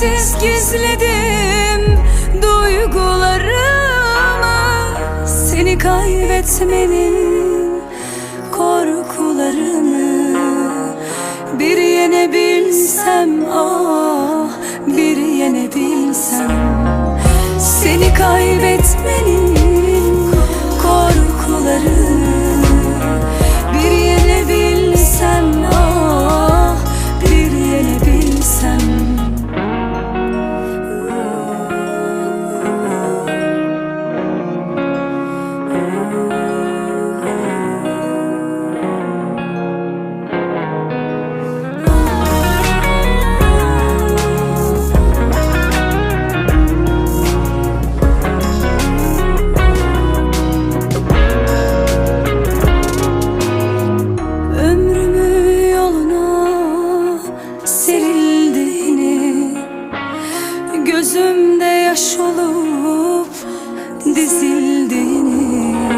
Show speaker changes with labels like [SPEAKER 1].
[SPEAKER 1] Çaresiz gizledim duygularımı. Seni kaybetmenin korkularını Bir yenebilsem ah bir yenebilsem Gözümde yaş olup dizildiğini